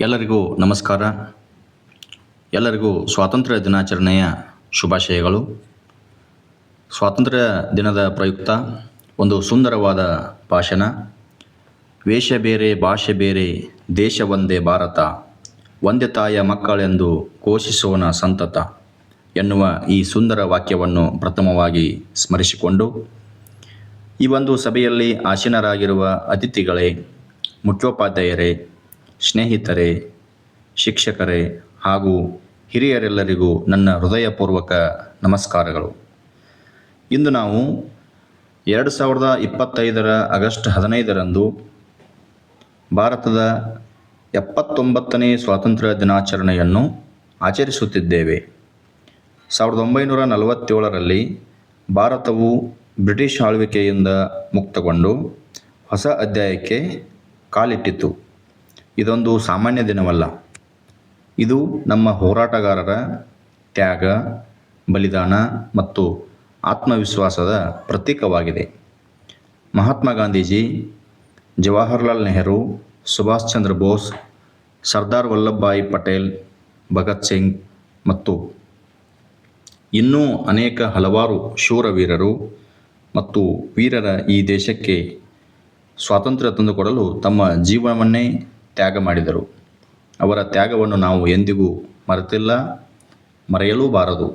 ಎಲ್ಲರಿಗೂ ನಮಸ್ಕಾರ. ಎಲ್ಲರಿಗೂ ಸ್ವಾತಂತ್ರ್ಯ ದಿನಾಚರಣೆಯ ಶುಭಾಶಯಗಳು. ಸ್ವಾತಂತ್ರ್ಯ ದಿನದ ಪ್ರಯುಕ್ತ ಒಂದು ಸುಂದರವಾದ ಭಾಷಣ. ವೇಷ ಬೇರೆ, ಭಾಷೆ ಬೇರೆ, ದೇಶ ಒಂದೇ ಭಾರತ, ಒಂದೇ ತಾಯ ಮಕ್ಕಳೆಂದು ಘೋಷಿಸೋಣ ಸಂತತ ಎನ್ನುವ ಈ ಸುಂದರ ವಾಕ್ಯವನ್ನು ಪ್ರಥಮವಾಗಿ ಸ್ಮರಿಸಿಕೊಂಡು, ಈ ಒಂದು ಸಭೆಯಲ್ಲಿ ಆಸೀನರಾಗಿರುವ ಅತಿಥಿಗಳೇ, ಮುಖ್ಯೋಪಾಧ್ಯಾಯರೇ ಸ್ನೇಹಿತರೇ, ಶಿಕ್ಷಕರೇ ಹಾಗೂ ಹಿರಿಯರೆಲ್ಲರಿಗೂ ನನ್ನ ಹೃದಯಪೂರ್ವಕ ನಮಸ್ಕಾರಗಳು. ಇಂದು ನಾವು ಎರಡು ಸಾವಿರದ ಇಪ್ಪತ್ತೈದರ ಆಗಸ್ಟ್ ಹದಿನೈದರಂದು ಭಾರತದ ಎಪ್ಪತ್ತೊಂಬತ್ತನೇ ಸ್ವಾತಂತ್ರ್ಯ ದಿನಾಚರಣೆಯನ್ನು ಆಚರಿಸುತ್ತಿದ್ದೇವೆ. ಸಾವಿರದ ಒಂಬೈನೂರ ನಲವತ್ತೇಳರಲ್ಲಿ ಭಾರತವು ಬ್ರಿಟಿಷ್ ಆಳ್ವಿಕೆಯಿಂದ ಮುಕ್ತಗೊಂಡು ಹೊಸ ಅಧ್ಯಾಯಕ್ಕೆ ಕಾಲಿಟ್ಟಿತು. ಇದೊಂದು ಸಾಮಾನ್ಯ ದಿನವಲ್ಲ. ಇದು ನಮ್ಮ ಹೋರಾಟಗಾರರ ತ್ಯಾಗ, ಬಲಿದಾನ ಮತ್ತು ಆತ್ಮವಿಶ್ವಾಸದ ಪ್ರತೀಕವಾಗಿದೆ. ಮಹಾತ್ಮ ಗಾಂಧೀಜಿ, ಜವಾಹರ್ಲಾಲ್ ನೆಹರು, ಸುಭಾಷ್ ಚಂದ್ರ ಬೋಸ್, ಸರ್ದಾರ್ ವಲ್ಲಭಭಾಯಿ ಪಟೇಲ್, ಭಗತ್ ಸಿಂಗ್ ಮತ್ತು ಇನ್ನೂ ಅನೇಕ ಹಲವಾರು ಶೂರವೀರರು ಮತ್ತು ವೀರರ ಈ ದೇಶಕ್ಕೆ ಸ್ವಾತಂತ್ರ್ಯ ತಂದುಕೊಡಲು ತಮ್ಮ ಜೀವನವನ್ನೇ ತ್ಯಾಗ ಮಾಡಿದರು. ಅವರ ತ್ಯಾಗವನ್ನು ನಾವು ಎಂದಿಗೂ ಮರೆತಿಲ್ಲ, ಮರೆಯಲೂಬಾರದು.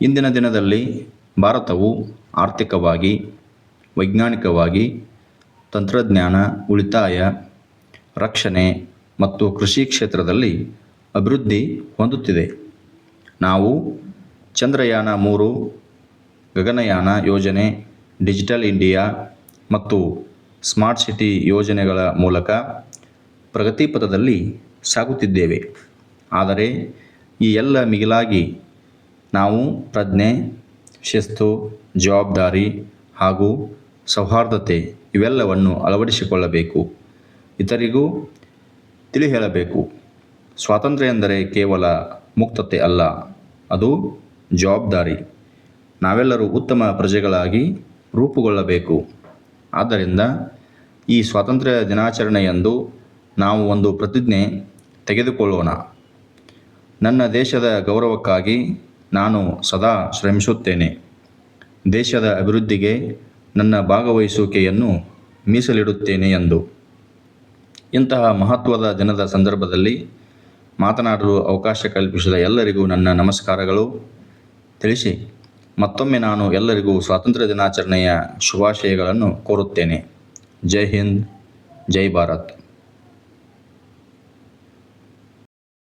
ಇಂದಿನ ದಿನದಲ್ಲಿ ಭಾರತವು ಆರ್ಥಿಕವಾಗಿ, ವೈಜ್ಞಾನಿಕವಾಗಿ, ತಂತ್ರಜ್ಞಾನ, ಉಳಿತಾಯ, ರಕ್ಷಣೆ ಮತ್ತು ಕೃಷಿ ಕ್ಷೇತ್ರದಲ್ಲಿ ಅಭಿವೃದ್ಧಿ ಹೊಂದುತ್ತಿದೆ. ನಾವು ಚಂದ್ರಯಾನ ಮೂರು, ಗಗನಯಾನ ಯೋಜನೆ, digital India and smart city ಯೋಜನೆಗಳ ಮೂಲಕ ಪ್ರಗತಿ ಪಥದಲ್ಲಿ ಸಾಗುತ್ತಿದ್ದೇವೆ. ಆದರೆ ಈ ಎಲ್ಲ ಮಿಗಿಲಾಗಿ ನಾವು ಪ್ರಜ್ಞೆ, ಶಿಸ್ತು, ಜವಾಬ್ದಾರಿ ಹಾಗೂ ಸೌಹಾರ್ದತೆ ಇವೆಲ್ಲವನ್ನು ಅಳವಡಿಸಿಕೊಳ್ಳಬೇಕು. ಇತರಿಗೂ ತಿಳಿ ಹೇಳಬೇಕು ಸ್ವಾತಂತ್ರ್ಯ ಎಂದರೆ ಕೇವಲ ಮುಕ್ತತೆ ಅಲ್ಲ, ಅದು ಜವಾಬ್ದಾರಿ. ನಾವೆಲ್ಲರೂ ಉತ್ತಮ ಪ್ರಜೆಗಳಾಗಿ ರೂಪುಗೊಳ್ಳಬೇಕು. ಆದ್ದರಿಂದ ಈ ಸ್ವಾತಂತ್ರ್ಯ ದಿನಾಚರಣೆಯಂದು ನಾವು ಒಂದು ಪ್ರತಿಜ್ಞೆ ತೆಗೆದುಕೊಳ್ಳೋಣ. ನನ್ನ ದೇಶದ ಗೌರವಕ್ಕಾಗಿ ನಾನು ಸದಾ ಶ್ರಮಿಸುತ್ತೇನೆ. ದೇಶದ ಅಭಿವೃದ್ಧಿಗೆ ನನ್ನ ಭಾಗವಹಿಸುವಿಕೆಯನ್ನು ಮೀಸಲಿಡುತ್ತೇನೆ ಎಂದು. ಇಂತಹ ಮಹತ್ವದ ದಿನದ ಸಂದರ್ಭದಲ್ಲಿ ಮಾತನಾಡಲು ಅವಕಾಶ ಕಲ್ಪಿಸಿದ ಎಲ್ಲರಿಗೂ ನನ್ನ ನಮಸ್ಕಾರಗಳು. ತಿಳಿಸಿ. ಮತ್ತೊಮ್ಮೆ ನಾನು ಎಲ್ಲರಿಗೂ ಸ್ವಾತಂತ್ರ್ಯ ದಿನಾಚರಣೆಯ ಶುಭಾಶಯಗಳನ್ನು ಕೋರುತ್ತೇನೆ. ಜೈ ಹಿಂದ್ ಜೈ ಭಾರತ್.